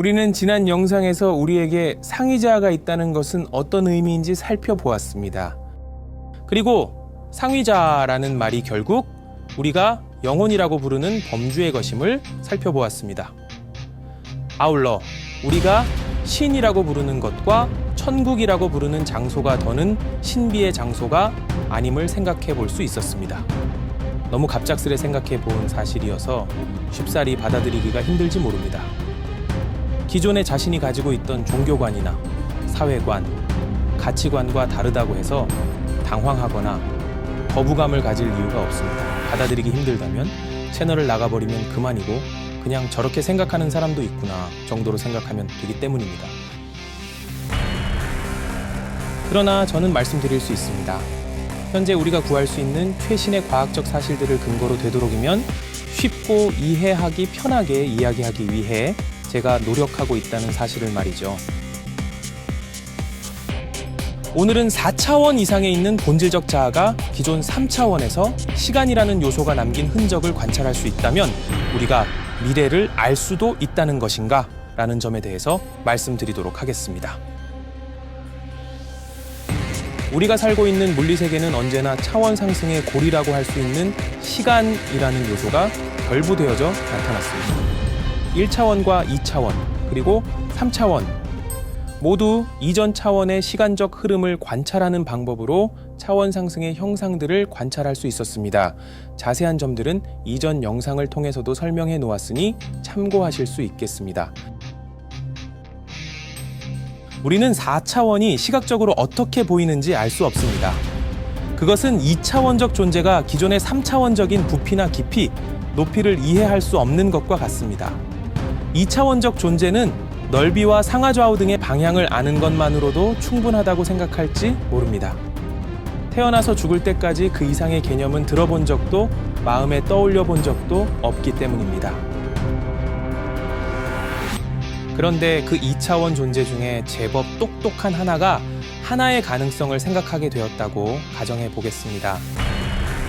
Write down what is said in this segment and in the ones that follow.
우리는 지난 영상에서 우리에게 상위자가 있다는 것은 어떤 의미인지 살펴보았습니다. 그리고 상위자라는 말이 결국 우리가 영혼이라고 부르는 범주의 것임을 살펴보았습니다. 아울러 우리가 신이라고 부르는 것과 천국이라고 부르는 장소가 더는 신비의 장소가 아님을 생각해 볼 수 있었습니다. 너무 갑작스레 생각해 본 사실이어서 쉽사리 받아들이기가 힘들지 모릅니다. 기존에 자신이 가지고 있던 종교관이나 사회관, 가치관과 다르다고 해서 당황하거나 거부감을 가질 이유가 없습니다. 받아들이기 힘들다면 채널을 나가버리면 그만이고 그냥 저렇게 생각하는 사람도 있구나 정도로 생각하면 되기 때문입니다. 그러나 저는 말씀드릴 수 있습니다. 현재 우리가 구할 수 있는 최신의 과학적 사실들을 근거로 되도록이면 쉽고 이해하기 편하게 이야기하기 위해 제가 노력하고 있다는 사실을 말이죠. 오늘은 4차원 이상에 있는 본질적 자아가 기존 3차원에서 시간이라는 요소가 남긴 흔적을 관찰할 수 있다면 우리가 미래를 알 수도 있다는 것인가? 라는 점에 대해서 말씀드리도록 하겠습니다. 우리가 살고 있는 물리 세계는 언제나 차원 상승의 고리라고 할 수 있는 시간이라는 요소가 결부되어져 나타났습니다. 1차원과 2차원, 그리고 3차원 모두 이전 차원의 시간적 흐름을 관찰하는 방법으로 차원 상승의 형상들을 관찰할 수 있었습니다. 자세한 점들은 이전 영상을 통해서도 설명해 놓았으니 참고하실 수 있겠습니다. 우리는 4차원이 시각적으로 어떻게 보이는지 알 수 없습니다. 그것은 2차원적 존재가 기존의 3차원적인 부피나 깊이, 높이를 이해할 수 없는 것과 같습니다. 2차원적 존재는 넓이와 상하좌우 등의 방향을 아는 것만으로도 충분하다고 생각할지 모릅니다. 태어나서 죽을 때까지 그 이상의 개념은 들어본 적도 마음에 떠올려 본 적도 없기 때문입니다. 그런데 그 2차원 존재 중에 제법 똑똑한 하나가 하나의 가능성을 생각하게 되었다고 가정해 보겠습니다.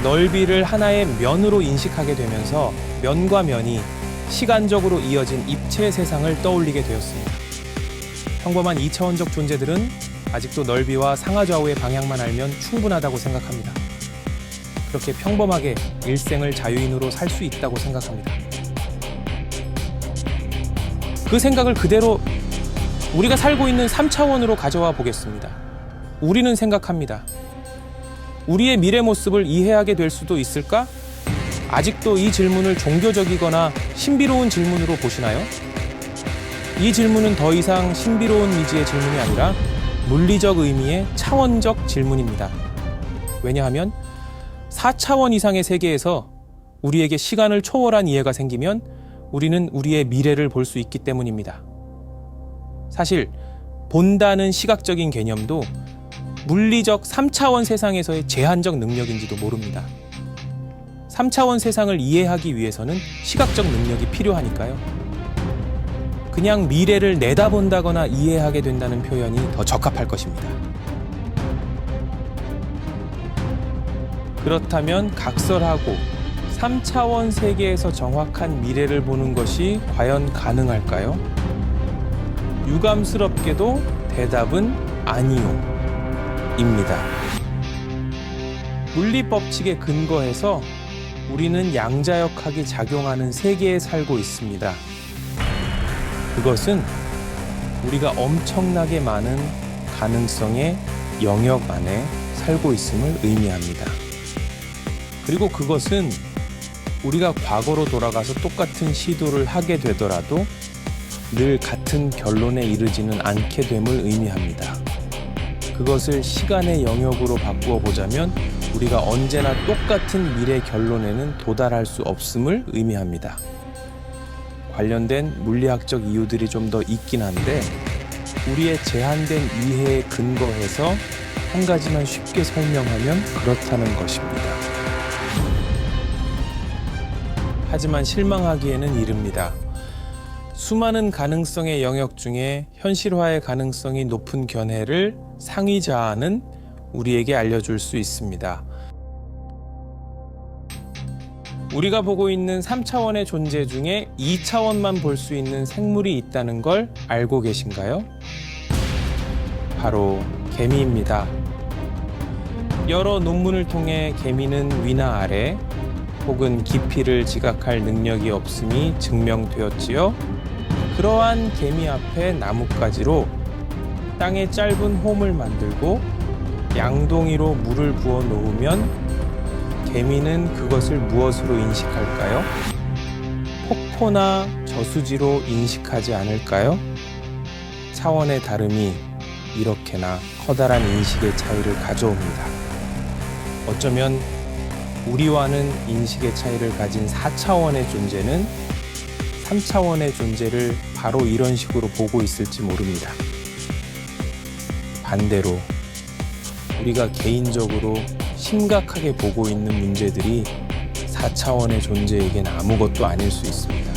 넓이를 하나의 면으로 인식하게 되면서 면과 면이 시간적으로 이어진 입체 세상을 떠올리게 되었습니다. 평범한 2차원적 존재들은 아직도 넓이와 상하좌우의 방향만 알면 충분하다고 생각합니다. 그렇게 평범하게 일생을 자유인으로 살 수 있다고 생각합니다. 그 생각을 그대로 우리가 살고 있는 3차원으로 가져와 보겠습니다. 우리는 생각합니다. 우리의 미래 모습을 이해하게 될 수도 있을까? 아직도 이 질문을 종교적이거나 신비로운 질문으로 보시나요? 이 질문은 더 이상 신비로운 미지의 질문이 아니라 물리적 의미의 차원적 질문입니다. 왜냐하면 4차원 이상의 세계에서 우리에게 시간을 초월한 이해가 생기면 우리는 우리의 미래를 볼 수 있기 때문입니다. 사실 본다는 시각적인 개념도 물리적 3차원 세상에서의 제한적 능력인지도 모릅니다. 3차원 세상을 이해하기 위해서는 시각적 능력이 필요하니까요. 그냥 미래를 내다본다거나 이해하게 된다는 표현이 더 적합할 것입니다. 그렇다면 각설하고 3차원 세계에서 정확한 미래를 보는 것이 과연 가능할까요? 유감스럽게도 대답은 아니요. 입니다. 물리 법칙에 근거해서 우리는 양자역학이 작용하는 세계에 살고 있습니다. 그것은 우리가 엄청나게 많은 가능성의 영역 안에 살고 있음을 의미합니다. 그리고 그것은 우리가 과거로 돌아가서 똑같은 시도를 하게 되더라도 늘 같은 결론에 이르지는 않게 됨을 의미합니다. 그것을 시간의 영역으로 바꾸어 보자면 우리가 언제나 똑같은 미래 결론에는 도달할 수 없음을 의미합니다. 관련된 물리학적 이유들이 좀 더 있긴 한데 우리의 제한된 이해에 근거해서 한 가지만 쉽게 설명하면 그렇다는 것입니다. 하지만 실망하기에는 이릅니다. 수많은 가능성의 영역 중에 현실화의 가능성이 높은 견해를 상위자는 우리에게 알려줄 수 있습니다. 우리가 보고 있는 3차원의 존재 중에 2차원만 볼 수 있는 생물이 있다는 걸 알고 계신가요? 바로 개미입니다. 여러 논문을 통해 개미는 위나 아래 혹은 깊이를 지각할 능력이 없음이 증명되었지요. 그러한 개미 앞에 나뭇가지로 땅에 짧은 홈을 만들고 양동이로 물을 부어 놓으면 개미는 그것을 무엇으로 인식할까요? 폭포나 저수지로 인식하지 않을까요? 차원의 다름이 이렇게나 커다란 인식의 차이를 가져옵니다. 어쩌면 우리와는 인식의 차이를 가진 4차원의 존재는 3차원의 존재를 바로 이런 식으로 보고 있을지 모릅니다. 반대로 우리가 개인적으로 심각하게 보고 있는 문제들이 4차원의 존재에겐 아무것도 아닐 수 있습니다.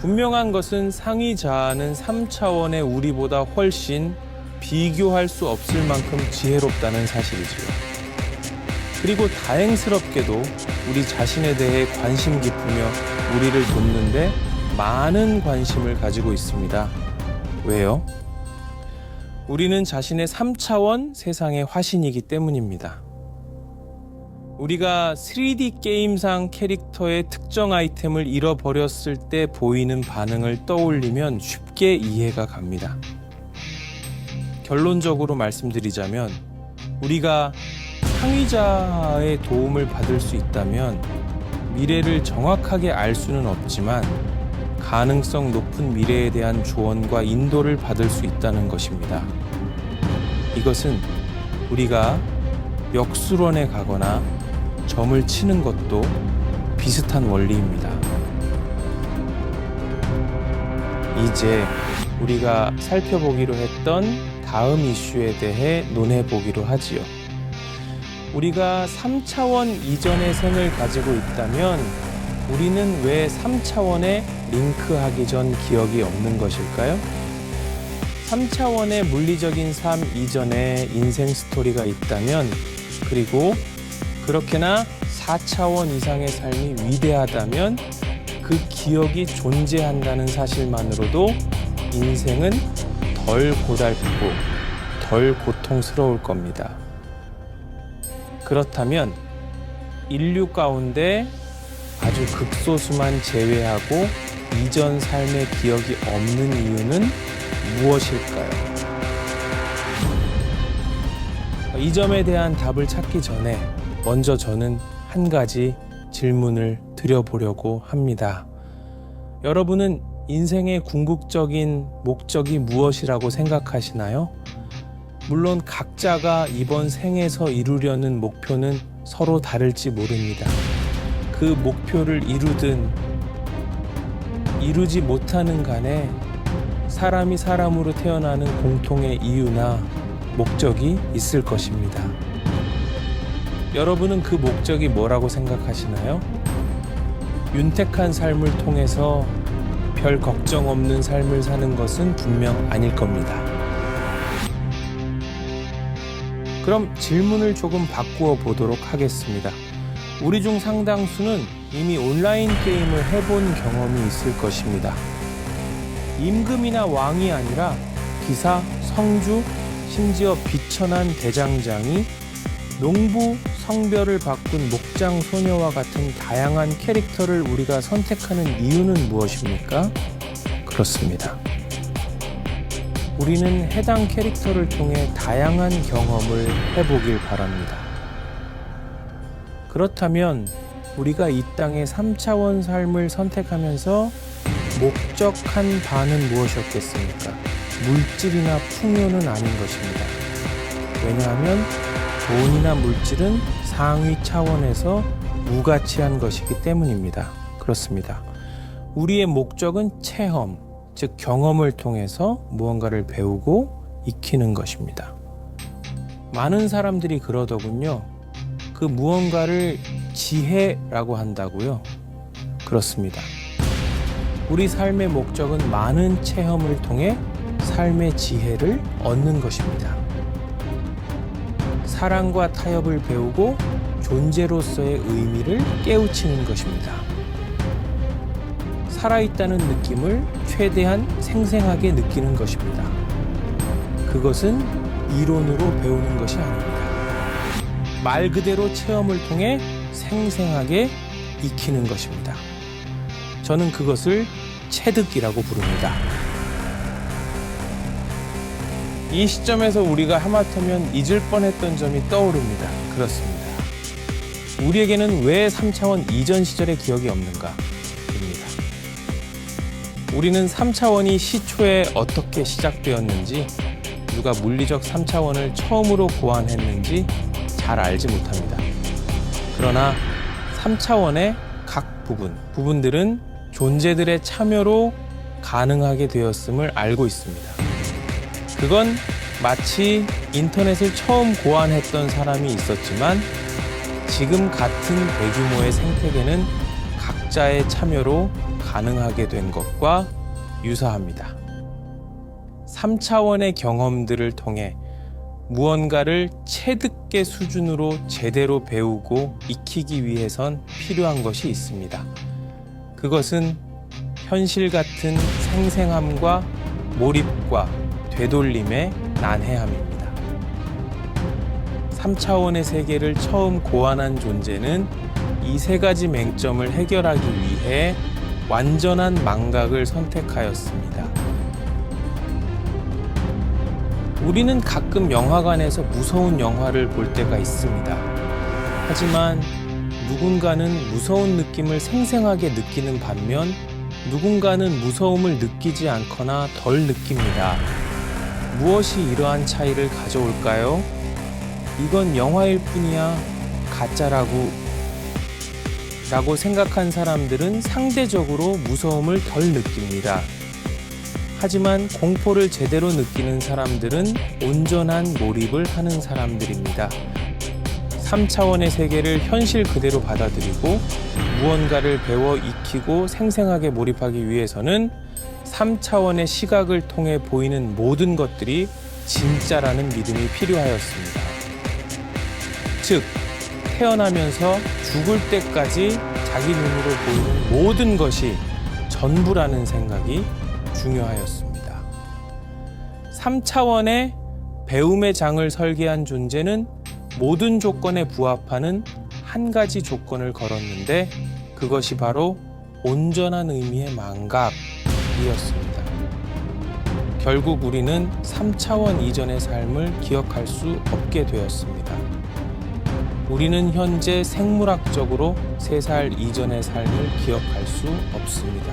분명한 것은 상위 자아는 3차원의 우리보다 훨씬 비교할 수 없을 만큼 지혜롭다는 사실이지요. 그리고 다행스럽게도 우리 자신에 대해 관심 깊으며 우리를 돕는데 많은 관심을 가지고 있습니다. 왜요? 우리는 자신의 3차원 세상의 화신이기 때문입니다. 우리가 3D 게임상 캐릭터의 특정 아이템을 잃어버렸을 때 보이는 반응을 떠올리면 쉽게 이해가 갑니다. 결론적으로 말씀드리자면 우리가 상위자의 도움을 받을 수 있다면 미래를 정확하게 알 수는 없지만 가능성 높은 미래에 대한 조언과 인도를 받을 수 있다는 것입니다. 이것은 우리가 역수론에 가거나 점을 치는 것도 비슷한 원리입니다. 이제 우리가 살펴보기로 했던 다음 이슈에 대해 논해 보기로 하지요. 우리가 3차원 이전의 생을 가지고 있다면 우리는 왜 3차원에 링크하기 전 기억이 없는 것일까요? 3차원의 물리적인 삶 이전에 인생 스토리가 있다면 그리고 그렇게나 4차원 이상의 삶이 위대하다면 그 기억이 존재한다는 사실만으로도 인생은 덜 고달프고 덜 고통스러울 겁니다. 그렇다면 인류 가운데 아주 극소수만 제외하고 이전 삶의 기억이 없는 이유는 무엇일까요? 이 점에 대한 답을 찾기 전에 먼저 저는 한 가지 질문을 드려보려고 합니다. 여러분은 인생의 궁극적인 목적이 무엇이라고 생각하시나요? 물론 각자가 이번 생에서 이루려는 목표는 서로 다를지 모릅니다. 그 목표를 이루든 이루지 못하는 간에 사람이 사람으로 태어나는 공통의 이유나 목적이 있을 것입니다. 여러분은 그 목적이 뭐라고 생각하시나요? 윤택한 삶을 통해서 별 걱정 없는 삶을 사는 것은 분명 아닐 겁니다. 그럼 질문을 조금 바꾸어 보도록 하겠습니다. 우리 중 상당수는 이미 온라인 게임을 해본 경험이 있을 것입니다. 임금이나 왕이 아니라 기사, 성주, 심지어 비천한 대장장이 농부 성별을 바꾼 목장 소녀와 같은 다양한 캐릭터를 우리가 선택하는 이유는 무엇입니까? 그렇습니다. 우리는 해당 캐릭터를 통해 다양한 경험을 해보길 바랍니다. 그렇다면 우리가 이 땅의 3차원 삶을 선택하면서 목적한 바는 무엇이었겠습니까? 물질이나 풍요는 아닌 것입니다. 왜냐하면 돈이나 물질은 상위 차원에서 무가치한 것이기 때문입니다. 그렇습니다. 우리의 목적은 체험, 즉 경험을 통해서 무언가를 배우고 익히는 것입니다. 많은 사람들이 그러더군요. 그 무언가를 지혜라고 한다고요. 그렇습니다. 우리 삶의 목적은 많은 체험을 통해 삶의 지혜를 얻는 것입니다. 사랑과 타협을 배우고 존재로서의 의미를 깨우치는 것입니다. 살아있다는 느낌을 최대한 생생하게 느끼는 것입니다. 그것은 이론으로 배우는 것이 아닙니다. 말 그대로 체험을 통해 생생하게 익히는 것입니다. 저는 그것을 체득이라고 부릅니다. 이 시점에서 우리가 하마터면 잊을 뻔했던 점이 떠오릅니다. 그렇습니다. 우리에게는 왜 3차원 이전 시절의 기억이 없는가? 입니다. 우리는 3차원이 시초에 어떻게 시작되었는지, 누가 물리적 3차원을 처음으로 고안했는지 잘 알지 못합니다. 그러나 3차원의 각 부분, 부분들은 존재들의 참여로 가능하게 되었음을 알고 있습니다. 그건 마치 인터넷을 처음 고안했던 사람이 있었지만 지금 같은 대규모의 생태계는 각자의 참여로 가능하게 된 것과 유사합니다. 3차원의 경험들을 통해 무언가를 체득계 수준으로 제대로 배우고 익히기 위해선 필요한 것이 있습니다. 그것은 현실 같은 생생함과 몰입과 되돌림의 난해함입니다. 3차원의 세계를 처음 고안한 존재는 이 세 가지 맹점을 해결하기 위해 완전한 망각을 선택하였습니다. 우리는 가끔 영화관에서 무서운 영화를 볼 때가 있습니다. 하지만 누군가는 무서운 느낌을 생생하게 느끼는 반면 누군가는 무서움을 느끼지 않거나 덜 느낍니다. 무엇이 이러한 차이를 가져올까요? 이건 영화일 뿐이야. 가짜라고. 라고 생각한 사람들은 상대적으로 무서움을 덜 느낍니다. 하지만 공포를 제대로 느끼는 사람들은 온전한 몰입을 하는 사람들입니다. 3차원의 세계를 현실 그대로 받아들이고 무언가를 배워 익히고 생생하게 몰입하기 위해서는 3차원의 시각을 통해 보이는 모든 것들이 진짜라는 믿음이 필요하였습니다. 즉, 태어나면서 죽을 때까지 자기 눈으로 보이는 모든 것이 전부라는 생각이 중요하였습니다. 3차원의 배움의 장을 설계한 존재는 모든 조건에 부합하는 한 가지 조건을 걸었는데 그것이 바로 온전한 의미의 망각이었습니다. 결국 우리는 3차원 이전의 삶을 기억할 수 없게 되었습니다. 우리는 현재 생물학적으로 3살 이전의 삶을 기억할 수 없습니다.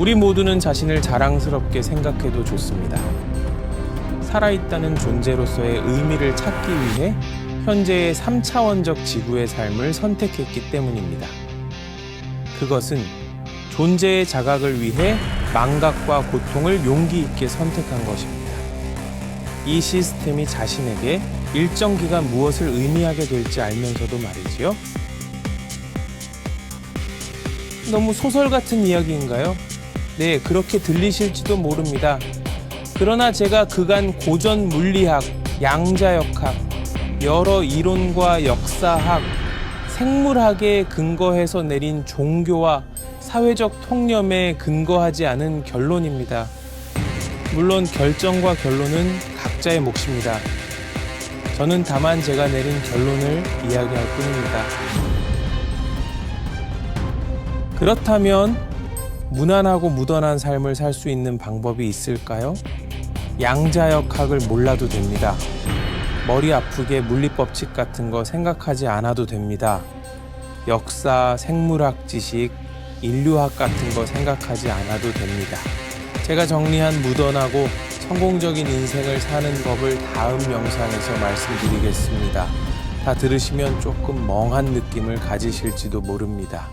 우리 모두는 자신을 자랑스럽게 생각해도 좋습니다. 살아있다는 존재로서의 의미를 찾기 위해 현재의 3차원적 지구의 삶을 선택했기 때문입니다. 그것은 존재의 자각을 위해 망각과 고통을 용기 있게 선택한 것입니다. 이 시스템이 자신에게 일정 기간 무엇을 의미하게 될지 알면서도 말이지요. 너무 소설 같은 이야기인가요? 네, 그렇게 들리실지도 모릅니다. 그러나 제가 그간 고전 물리학, 양자역학, 여러 이론과 역사학, 생물학에 근거해서 내린 종교와 사회적 통념에 근거하지 않은 결론입니다. 물론 결정과 결론은 각자의 몫입니다. 저는 다만 제가 내린 결론을 이야기할 뿐입니다. 그렇다면 무난하고 무던한 삶을 살 수 있는 방법이 있을까요? 양자역학을 몰라도 됩니다. 머리 아프게 물리법칙 같은 거 생각하지 않아도 됩니다. 역사, 생물학 지식, 인류학 같은 거 생각하지 않아도 됩니다. 제가 정리한 무던하고 성공적인 인생을 사는 법을 다음 영상에서 말씀드리겠습니다. 다 들으시면 조금 멍한 느낌을 가지실지도 모릅니다.